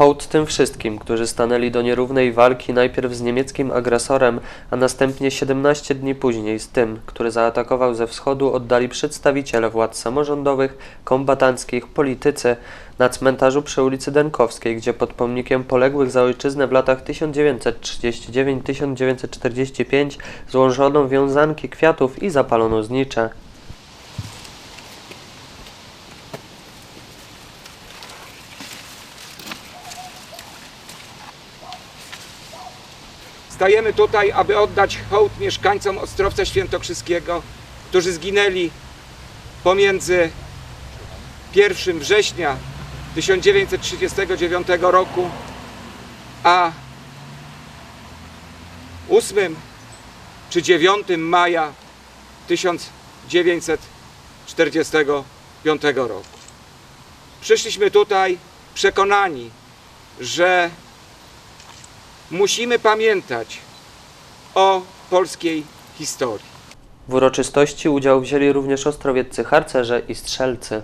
Hołd tym wszystkim, którzy stanęli do nierównej walki najpierw z niemieckim agresorem, a następnie 17 dni później z tym, który zaatakował ze wschodu, oddali przedstawiciele władz samorządowych, kombatanckich, politycy na cmentarzu przy ulicy Denkowskiej, gdzie pod pomnikiem poległych za ojczyznę w latach 1939-1945 złożono wiązanki kwiatów i zapalono znicze. Stajemy tutaj, aby oddać hołd mieszkańcom Ostrowca Świętokrzyskiego, którzy zginęli pomiędzy 1 września 1939 roku a 8 czy 9 maja 1945 roku. Przyszliśmy tutaj przekonani, że musimy pamiętać o polskiej historii. W uroczystości udział wzięli również ostrowieccy harcerze i strzelcy.